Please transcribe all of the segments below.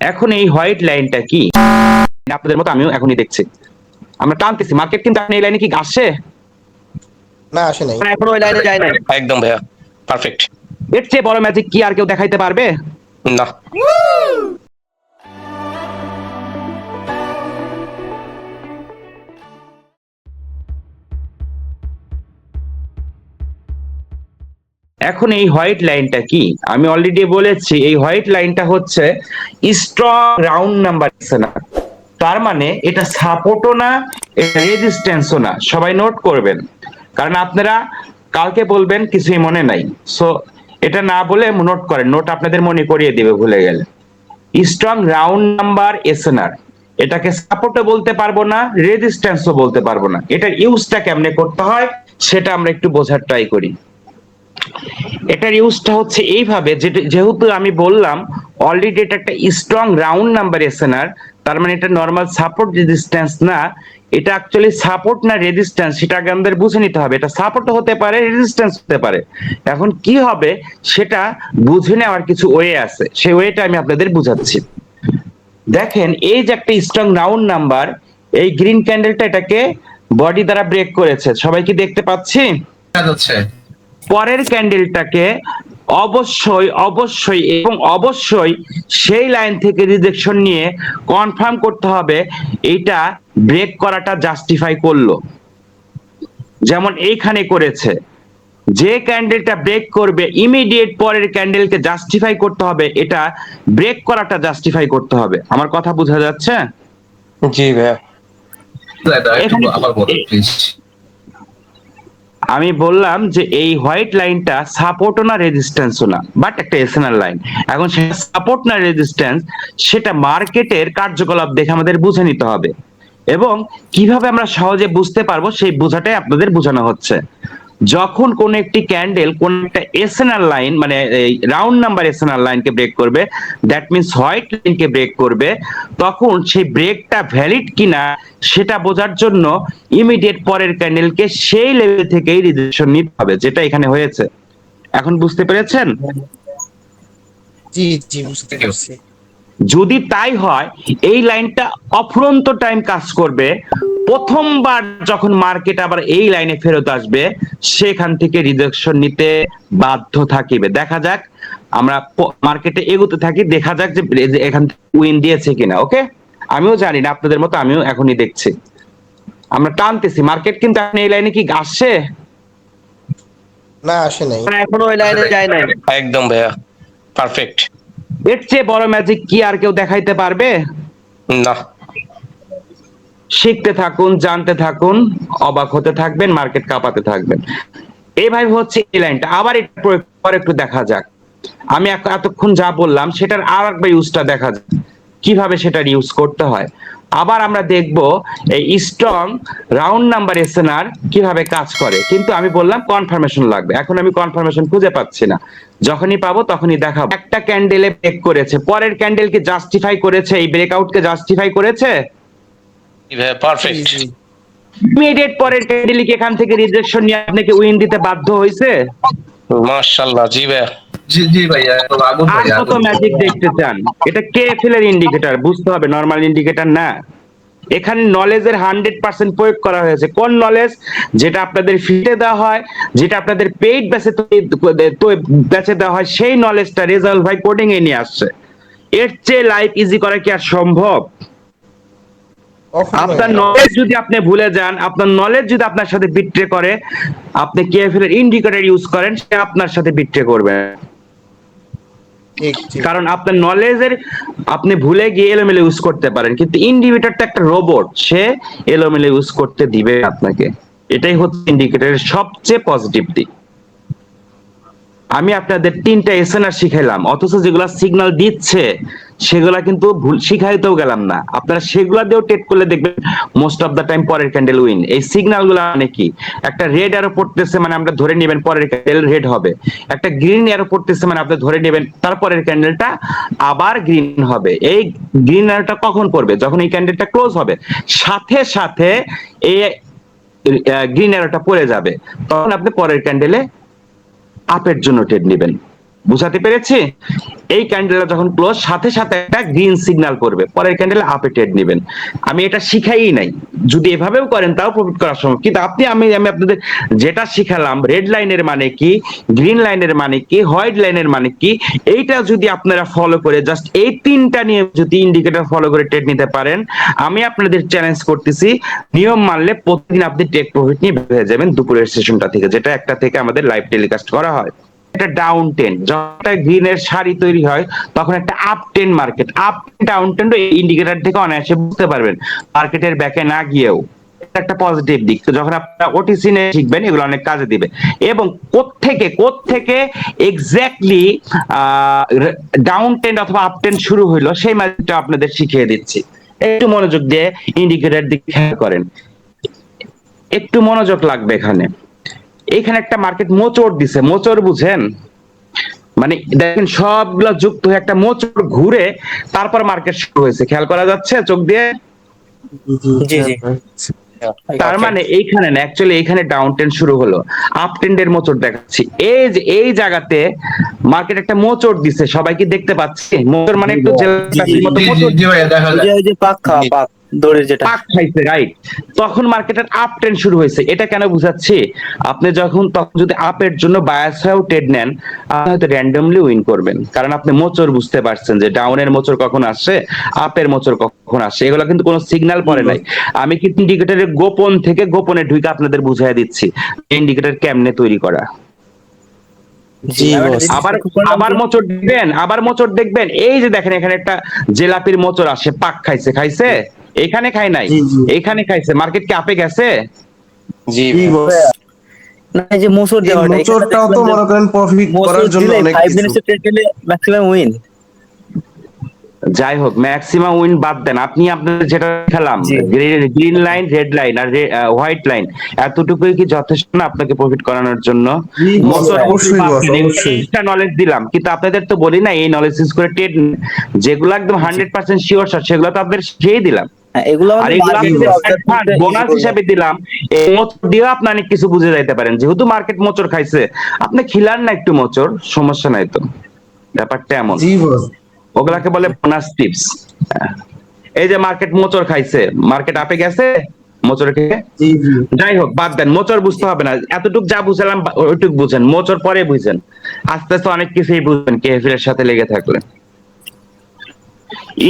এখন এই হোয়াইট লাইনটা কি? আপনাদের মতো আমিও এখনই দেখছি। আমরা টানতেছি। মার্কেট কিন্তু এই লাইনে কি আসছে? না আসে নাই। এখন ওই লাইনে যায় না একদম ভাইয়া পারফেক্ট এর চেয়ে বড় ম্যাজিক কি আর কেউ দেখাইতে পারবে? না। এখন এই হোয়াইট লাইনটা কি? আমি অলরেডি বলেছি, এই হোয়াইট লাইনটা হচ্ছে স্ট্রং রাউন্ড নাম্বার না। তার মানে এটা সাপোর্টও না রেজিস্ট্যান্সও না। সবাই নোট করবেন। কারণ আপনারা কালকে বলবেন, কিছুই মনে নাই। সো এটা না বলে নোট করেন। নোট আপনাদের মনে করিয়ে দিবে, ভুলে গেলে। স্ট্রং রাউন্ড নাম্বার এসএনআর এটাকে সাপোর্টও বলতে পারব না রেজিস্ট্যান্সও বলতে পারব না। এটার ইউজটা কেমনে করতে হয়, সেটা আমরা একটু বোঝার ট্রাই করি। এটার ইউজটা হচ্ছে এইভাবে যেহেতু আমি বললাম অলরেডি এটা একটা স্ট্রং রাউন্ড নাম্বার এসএনআর তার মানে এটা নর্মাল সাপোর্ট রেজিস্ট্যান্স না, এটা অ্যাকচুয়ালি সাপোর্ট না রেজিস্ট্যান্স সেটা আগে আমাদের বুঝে নিতে হবে। এটা সাপোর্ট হতে পারে রেজিস্ট্যান্স হতে পারে। এখন কি হবে, সেটা বুঝে নেওয়ার কিছু ওয়ে আছে। সেই ওয়েটা আমি আপনাদের বুঝাচ্ছি। দেখেন, এই যে একটা স্ট্রং রাউন্ড নাম্বার এই গ্রিন ক্যান্ডেলটা এটাকে বডি দ্বারা ব্রেক করেছে। সবাই কি দেখতে পাচ্ছি? পরের ক্যান্ডেলটাকে অবশ্যই অবশ্যই এবং অবশ্যই সেই লাইন থেকে রিজেকশন নিয়ে কনফার্ম করতে হবে এটা ব্রেক করাটা জাস্টিফাই করল। যেমন এইখানে করেছে যে ক্যান্ডেলটা ব্রেক করবে ইমিডিয়েট পরের ক্যান্ডেলকে জাস্টিফাই করতে হবে এটা ব্রেক করাটা জাস্টিফাই করতে হবে। আমার কথা বোঝা যাচ্ছে? জি ভাইয়া। আবার প্লিজ আমি বললাম যে এই হোয়াইট লাইনটা সাপোর্টও না রেজিস্ট্যান্সও না বাট একটা এসএনআর লাইন এখন সেটা সাপোর্ট না রেজিস্ট্যান্স সেটা মার্কেটের কার্যকলাপ দেখে আমাদের বুঝে নিতে হবে। এবং কীভাবে আমরা সহজে বুঝতে পারব সেই বোঝাটাই আপনাদের বোঝানো হচ্ছে। যখন কোন একটি ক্যান্ডেল কোন একটা এসএনআর লাইন মানে এই রাউন্ড নাম্বার এসএনআর লাইনকে ব্রেক করবে দ্যাট মিনস হোয়াইট লাইনকে ব্রেক করবে তখন সেই ব্রেকটা ভ্যালিড কিনা সেটা বোঝার জন্য ইমিডিয়েট পরের ক্যান্ডেলকে সেই লেভেল থেকেই রিজেকশন নিতে হবে যেটা এখানে হয়েছে। এখন বুঝতে পেরেছেন? জি জি বুঝতে পারছি। যদি তাই হয় এই লাইনটা অফুরন্ত টাইম কাজ করবে প্রথমবার যখন মার্কেট আবার এই লাইনে ফেরত আসবে সেখান থেকে রিজেকশন নিতে বাধ্য থাকিবে। দেখা যাক আমরা মার্কেটে এগোতে থাকি দেখা যাক যে এখান থেকে উইন দিয়েছে কিনা ওকে আমিও জানি না আপনাদের মতো আমিও এখনই দেখছি। আমরা টানতেছি মার্কেট কিন্তু এখন এই লাইনে কি আসছে? না আসে নাই। এখন ওই লাইনে যায় নাই। একদম ভাইয়া পারফেক্ট এর চেয়ে বড় ম্যাজিক কি আর কেউ দেখাইতে পারবে? না। শিখতে থাকুন, জানতে থাকুন, অবাক হতে থাকবেন, মার্কেট কাঁপাতে থাকবেন। এইভাবে হচ্ছে এই লাইনটা। আবার করে একটু দেখা যাক। আমি এতক্ষণ যা বললাম, সেটার আর একবার ইউজটা দেখা যাক, কীভাবে সেটার ইউজ করতে হয়। আবার আমরা দেখব এই স্ট্রং রাউন্ড নাম্বার এসএনআর কীভাবে কাজ করে। কিন্তু আমি বললাম কনফার্মেশন লাগবে। এখন আমি কনফার্মেশন খুঁজে পাচ্ছি না। যখনই পাবো তখনই দেখাবো। একটা ক্যান্ডেলে ব্রেক করেছে। পরের ক্যান্ডেলকে জাস্টিফাই করেছে? এই ব্রেকআউটকে জাস্টিফাই করেছে? পারফেক্ট ইমিডিয়েট পরের ক্যান্ডেল কি এখান থেকে রিজেকশন নিয়ে আপনাকে উইন দিতে বাধ্য মাশাআল্লাহ জি ভাইয়া। জি জি ভাইয়া আগুন ভাইয়া কত ম্যাজিক দেখতে চান? এটা কে ফেলের ইন্ডিকেটর বুঝতে হবে নর্মাল ইন্ডিকেটর না। এখানে নলেজের হান্ড্রেড পার্সেন্ট প্রয়োগ করা হয়েছে। কোন নলেজ যেটা আপনাদের ফিটে দেওয়া হয় যেটা আপনাদের পেইড ব্যাচে ব্যাচে দেওয়া হয় সেই নলেজটা রেজাল্ট ভাই কোডিং এ নিয়ে আসছে। এর চেয়ে লাইফ ইজি করা কি আর সম্ভব? আপনার নলেজ যদি আপনি ভুলে যান আপনার নলেজ যদি আপনার সাথে বিট্রে করে আপনি কেএফএল এর ইন্ডিকেটর ইউজ করেন সে আপনার সাথে বিট্রে করবে। কারণ আপনার নলেজের আপনি ভুলে গিয়ে এলোমেলো ইউজ করতে পারেন। কিন্তু ইন্ডিকেটর তো একটা রোবট সে এলোমেলো ইউজ করতে দিবে আপনাকে। এটাই হচ্ছে ইন্ডিকেটরের সবচেয়ে পজিটিভ দিক। আমি আপনাদের তিনটা এসএনআর শিখাইলাম, অথচ যেগুলা সিগন্যাল দিচ্ছে, সেগুলা কিন্তু ভুল, শিখাইতেও গেলাম না। আপনারা সেগুলা দিয়েও টেট করলে দেখবেন মোস্ট অফ দ্য টাইম পরের ক্যান্ডেল উইন এই সিগন্যালগুলা মানে কি? একটা রেড অ্যারো পড়তেছে মানে আমরা ধরে নেবেন পরের ক্যান্ডেল রেড হবে। একটা গ্রিন অ্যারো পড়তেছে মানে আপনি ধরে নেবেন, তারপরের ক্যান্ডেলটা আবার গ্রিন হবে। এই গ্রিন অ্যারোটা কখন পড়বে? যখন এই ক্যান্ডেলটা ক্লোজ হবে, সাথে সাথে এই গ্রিন অ্যারোটা পড়ে যাবে। তখন আপনি পরের ক্যান্ডেলে আপের জন্য ট্রেড নেবেন। বুঝাতে পেরেছি? এই ক্যান্ডেলটা যখন ক্লোজ সাথে সাথে একটা গ্রিন সিগন্যাল করবে। পরের ক্যান্ডেল আপে ট্রেড নেবেন। আমি এটা শিখাই নাই। যদি এভাবেও করেন, তাও প্রফিট করা সম্ভব। কিন্তু আপনি, আমি আমি আপনাদের যেটা শিখালাম রেড লাইনের মানে কি গ্রিন লাইনের মানে কি হোয়াইট লাইনের মানে কি, এইটা যদি আপনারা ফলো করে জাস্ট এই তিনটা নিয়ে যদি ইন্ডিকেটর ফলো করে ট্রেড নিতে পারেন, আমি আপনাদের চ্যালেঞ্জ করতেছি, নিয়ম মানলে প্রতিদিন আপনি টেক প্রফিট নিয়ে বের হয়ে যাবেন দুপুরের সেশনটা থেকে, যেটা একটা থেকে আমাদের লাইভ টেলিকাস্ট করা হয়। একটা ডাউন টেন যখন গ্রিনের শাড়ি তৈরি হয়, তখন একটা uptrend market up downtrend indicator থেকে অনায়াসে বুঝতে পারবেন মার্কেটের ব্যাকে না গিয়েও। একটা পজিটিভ দিক। তো যখন আপনারা ওটিসি নিয়ে শিখবেন, এগুলো অনেক কাজে দিবে। এবং কোত্থেকে কোত্থেকে এক্স্যাক্টলি ডাউন টেন অথবা আপ টেন শুরু হইল, সেই ম্যাজিকটা আপনাদের শিখিয়ে দিচ্ছি। একটু মনোযোগ দিয়ে ইন্ডিকেটর দিকে খেয়াল করেন। একটু মনোযোগ লাগবে এখানে। এখানে একটা মার্কেট মোচড় দিছে মোচড় বুঝেন? মানে দেখেন সবগুলো যুক্ত হয়ে একটা মোচড় ঘুরে তারপর মার্কেট শুরু হয়েছে। খেয়াল করা যাচ্ছে চোখ দিয়ে? জি জি। তার মানে এইখানে না অ্যাকচুয়ালি এইখানে ডাউন ট্রেন্ড শুরু হলো। আপ ট্রেন্ডের মোচড় দেখাচ্ছি। এই যে এই জায়গাতে মার্কেট একটা মোচড় দিছে সবাই কি দেখতে পাচ্ছি? মোচড় মানে একটু জেলাপির মতো মোচড় জি দেখা যায়। ওই যে পাক পাক দড়ির যেটা। খাইছে রাইট তখন মার্কেটের আপ ট্রেন্ড শুরু হয়েছে। এটা কেন বুঝাচ্ছি? আপনি যখন, তখন যদি আপের জন্য বায়াস হয়েও ট্রেড নেন, আপনি হয়তো র্যান্ডমলি উইন করবেন। কারণ আপনি মোচর বুঝতে পারছেন যে ডাউনের মোচর কখন আসে আপের মোচর কখন আসে এগুলো কিন্তু কোনো সিগন্যাল পড়ে নাই। আমি কিন্তু ইন্ডিকেটরের গোপন থেকে গোপনে ঢুকে আপনাদের বুঝাই দিচ্ছি ইন্ডিকেটর কেমনে তৈরি করা। আবার আবার মোচর দেখবেন আবার মোচর দেখবেন। এই যে দেখেন এখানে একটা জেলাপির মোচর আসে পাক খাইছে খাইছে? এখানে খাই নাই। এখানে খাইছে মার্কেট কি আপে গেছে? জি না এই যে মোচর দেওয়াটা মোচরটাও তো মনে করেন প্রফিট করার জন্য অনেক ম্যাক্সিমাম উইন যাই হোক ম্যাক্সিমাম উইন বাদ দেন। আপনি আপনাদের যেটা খেলাম গ্রিন লাইন রেড লাইন আর হোয়াইট লাইন এতটুকুই কি যথেষ্ট না আপনাকে প্রফিট করানোর জন্য? নলেজ দিলাম কিন্তু আপনাদের তো বলি না এই নলেজ ইউজ করে ট্রেড যেগুলো একদম হান্ড্রেড পার্সেন্ট শিওর সেগুলো তো আপনাদের শিখিয়ে দিলাম। হ্যাঁ, বোনাস হিসাবে দিলাম আপনি অনেক কিছু বুঝে যাইতে পারেন। যেহেতু মার্কেট মোচর খাইছে আপনি খিলান না একটু মোচর সমস্যা নাই তো। ব্যাপারটা এমন। ওগুলাকে বলে বোনাস টিপস এই যে মার্কেট মোচর খাইছে মার্কেট আপে গেছে মোচর খেয়ে? যাই হোক বাদ দেন মোচর বুঝতে হবে না। এতটুক যা বুঝলাম ওইটুক বুঝেন। মোচর পরে বুঝেন। আস্তে আস্তে অনেক কিছুই বুঝবেন কেহফিলের সাথে লেগে থাকলে।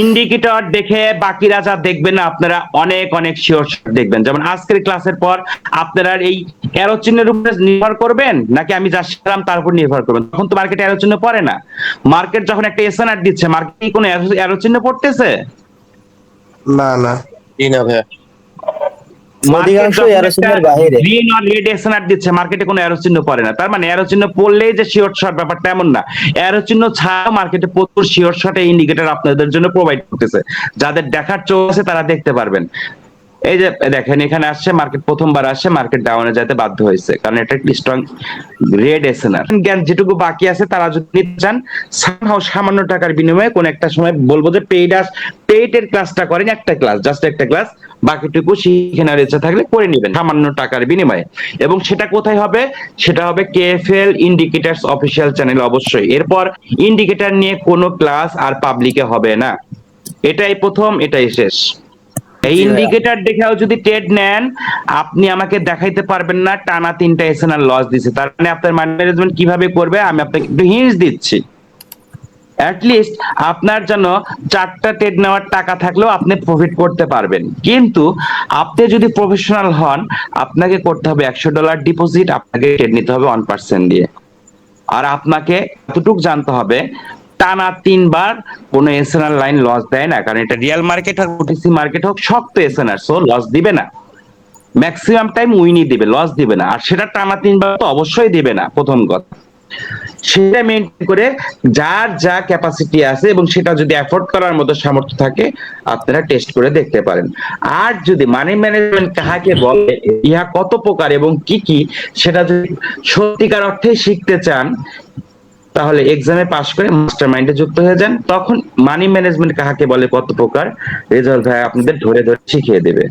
ইন্ডিকেটর দেখে বাকিরা যা দেখবেন না আপনারা অনেক অনেক শিওর দেখবেন। যেমন আজকের ক্লাসের পর আপনারা এই অ্যারো চিহ্নের উপরে নির্ভর করবেন নাকি আমি যা শিখলাম তার উপর নির্ভর করবেন? তখন তো মার্কেট অ্যারো চিহ্ন পড়ে না। মার্কেট যখন একটা এসএনআর দিচ্ছে মার্কেট কি কোনো অ্যারো চিহ্ন পড়তেছে? না না। জি না ভাইয়া। অধিকাংশ arrow চিহ্নের বাহিরে। গ্রিন আর রেড এসএনআর দিচ্ছে মার্কেটে কোনো অ্যারো চিহ্ন পড়ে না। তার মানে অ্যারো চিহ্ন পড়লেই যে শিওর শট ব্যাপারটা এমন না। অ্যারো চিহ্ন ছাড়াও মার্কেটে প্রচুর শিওর শট ইন্ডিকেটর আপনাদের জন্য প্রোভাইড করতেছে। যাদের দেখার চোখ আছে তারা দেখতে পারবেন। এই যে দেখেন এখানে আসছে মার্কেট প্রথমবার আসছে মার্কেট ডাউনে যেতে বাধ্য হয়েছে। কারণ এটা একটি স্ট্রং রেড এসএনআর জ্ঞান যেটুকু বাকি আছে তারা যদি নিতে চান সামহাও সামান্য টাকার বিনিময়ে কোন একটা সময় বলব যে পেইড আস পেইডের ক্লাসটা করেন। একটা ক্লাস জাস্ট একটা ক্লাস বাকিটুকু নেওয়ার ইচ্ছা থাকলে করে নেবেন সামান্য টাকার বিনিময়ে। এবং সেটা কোথায় হবে? সেটা হবে কেএফএল ইন্ডিকেটার্স অফিসিয়াল চ্যানেল অবশ্যই। এরপর ইন্ডিকেটর নিয়ে কোনো ক্লাস আর পাবলিকে হবে না। এটাই প্রথম এটাই শেষ। এই ইন্ডিকেটর দেখেও যদি ট্রেড নেন আপনি আমাকে দেখাইতে পারবেন না টানা তিনটা এসএনআর লস দিছে। তার মানে আপনার মানি ম্যানেজমেন্ট কীভাবে করবে আমি আপনাকে একটু হিন্স দিচ্ছি। লিস্ট আপনার জন্য চারটা ট্রেড নেওয়ার টাকা থাকলেও আপনি প্রফিট করতে পারবেন। কিন্তু আপনি যদি প্রফেশনাল হন, আপনাকে করতে হবে একশো ডলার ডিপোজিট আপনাকে ট্রেড নিতে হবে ওয়ান পার্সেন্ট দিয়ে। আর আপনাকে এতটুকু জানতে হবে, টানা তিনবার কোনো এসএনআর লাইন লস দেয় না, কারণ এটা রিয়েল মার্কেট হোক ওটিসি মার্কেট হোক, শক্ত এসএনআর সো লস দিবে না। ম্যাক্সিমাম টাইম উইনই দিবে লস দিবে না। আর সেটা টানা তিনবার তো অবশ্যই দিবে না, প্রথম কথা। সেটা মেনটেন করে যার যা ক্যাপাসিটি আছে এবং সেটা যদি অ্যাফোর্ড করার মতো সামর্থ্য থাকে, আপনারা টেস্ট করে দেখতে পারেন। আর যদি মানি ম্যানেজমেন্ট কাহাকে বলে, ইহা কত প্রকার এবং কি কি, সেটা যদি সত্যিকার অর্থে শিখতে চান, তাহলে এক্সামে পাশ করে মাস্টার মাইন্ডে যুক্ত হয়ে যান। তখন মানি ম্যানেজমেন্ট কাহাকে বলে কত প্রকার রেজাল্ট ভাই আপনাদের ধরে ধরে শিখিয়ে দেবে।